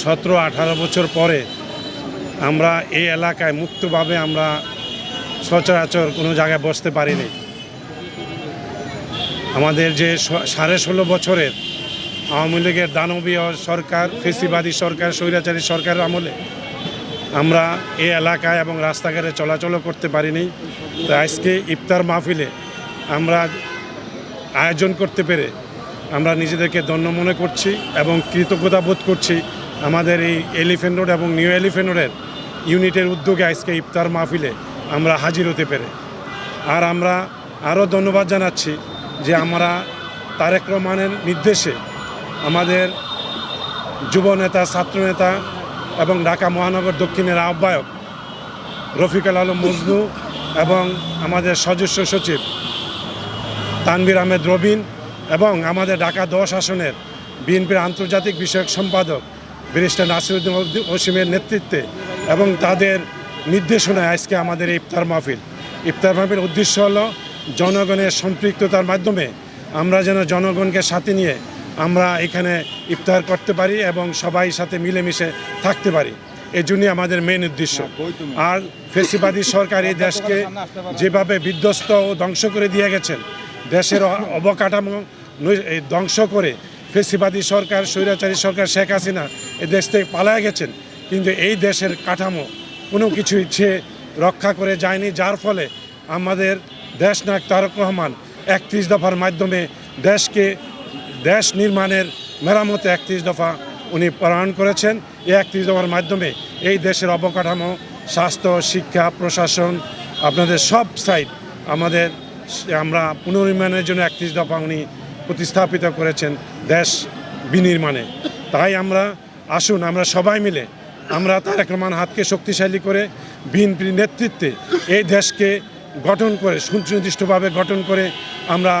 সতেরো, আঠারো বছর পরে আমরা এই এলাকায় মুক্তভাবে আমরা সচরাচর কোনো জায়গায় বসতে পারিনি। আমাদের যে সাড়ে ষোলো বছরের আওয়ামী লীগের দানবীয় সরকার, ফেসিবাদী সরকার, স্বৈরাচারী সরকারের আমলে আমরা এই এলাকায় এবং রাস্তাঘাটে চলাচলও করতে পারিনি। তো আজকে ইফতার মাহফিলে আমরা আয়োজন করতে পেরে আমরা নিজেদেরকে ধন্য মনে করছি এবং কৃতজ্ঞতা বোধ করছি আমাদের এই এলিফেন্ট রোড এবং নিউ এলিফেন্ট রোডের ইউনিটের উদ্যোগে আজকে ইফতার মাহফিলে আমরা হাজির হতে পেরে। আর আমরা আরও ধন্যবাদ জানাচ্ছি যে আমরা তারেক রহমানের নির্দেশে আমাদের যুব নেতা ছাত্রনেতা এবং ঢাকা মহানগর দক্ষিণের আহ্বায়ক রফিকুল আলম মজনু এবং আমাদের সদস্য সচিব তানভীর আহমেদ রবিন এবং আমাদের ঢাকা দশ আসনের বিএনপির আন্তর্জাতিক বিষয়ক সম্পাদক ব্যারিস্টার নাসিরুদ্দিন অসীমের নেতৃত্বে এবং তাদের নির্দেশনায় আজকে আমাদের ইফতার মাহফিল। ইফতার মাহফিল উদ্দেশ্য হলো জনগণের সম্পৃক্ততার মাধ্যমে আমরা যেন জনগণকে সাথে নিয়ে আমরা এখানে ইফতার করতে পারি এবং সবাই সাথে মিলেমিশে থাকতে পারি। এই জন্যই আমাদের মেন উদ্দেশ্য। আর ফেসিবাদী সরকার এই দেশকে যেভাবে বিধ্বস্ত ও ধ্বংস করে দিয়ে গেছেন দেশের অবকাঠামো ধ্বংস করে ফেসিবাদী সরকার, স্বৈরাচারী সরকার, শেখ হাসিনা এই দেশ থেকে পালায় গেছেন। কিন্তু এই দেশের কাঠামো কোনো কিছু ইচ্ছে রক্ষা করে যায়নি, যার ফলে আমাদের দেশ নায়ক তারক রহমান একত্রিশ দফার মাধ্যমে দেশকে, দেশ নির্মাণের মেরামতে একত্রিশ দফা উনি প্রণয়ন করেছেন। এই একত্রিশ দফার মাধ্যমে এই দেশের অবকাঠামো, স্বাস্থ্য, শিক্ষা, প্রশাসন, আপনাদের সব সাইড আমাদের, আমরা পুনর্নির্মাণের জন্য একত্রিশ দফা উনি প্রতিস্থাপিত করেছেন দেশ বিনির্মাণে। তাই আমরা আসুন, আমরা সবাই মিলে আমরা তারেক রহমান হাতকে শক্তিশালী করে বিএনপির নেতৃত্বে এই দেশকে গঠন করে, সুনির্দিষ্টভাবে গঠন করে আমরা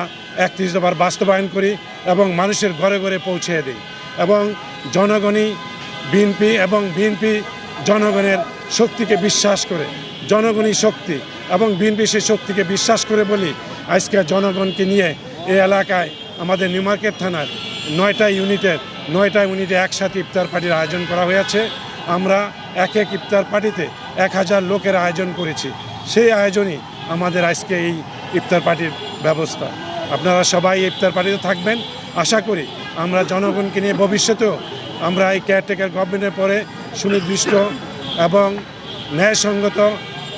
একত্রিশ দফার বাস্তবায়ন করি এবং মানুষের ঘরে ঘরে পৌঁছে দিই এবং জনগণই বিএনপি এবং বিএনপি জনগণের শক্তিকে বিশ্বাস করে, জনগণই শক্তি এবং বিএনপি সেই শক্তিকে বিশ্বাস করে বলি আজকে জনগণকে নিয়ে এই এলাকায় আমাদের নিউ মার্কেট থানার নয়টা ইউনিটের, নয়টা ইউনিটে একসাথে ইফতার পার্টির আয়োজন করা হয়েছে। আমরা এক এক ইফতার পার্টিতে এক হাজার লোকের আয়োজন করেছি। সেই আয়োজনই আমাদের আজকে এই ইফতার পার্টির ব্যবস্থা। আপনারা সবাই ইফতার পার্টিতে থাকবেন। আশা করি আমরা জনগণকে নিয়ে ভবিষ্যতেও আমরা এই কেয়ারটেকার গভর্নমেন্টের পরে সুনির্দিষ্ট এবং ন্যায়সঙ্গত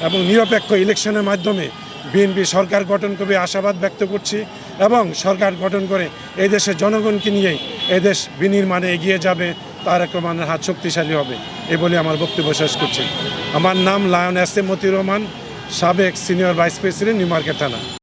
এবং নিরপেক্ষ ইলেকশনের মাধ্যমে বিএনপি সরকার গঠন করবে আশাবাদ ব্যক্ত করছি। এবং সরকার গঠন করে এই দেশের জনগণকে নিয়ে এদেশ বিনির্মাণে এগিয়ে যাবে, তার রহমানের হাত শক্তিশালী হবে এ বলে আমার বক্তব্য শেষ করছি। আমার নাম lion S M Moti Rahman, সাবেক senior vice president new market থানা।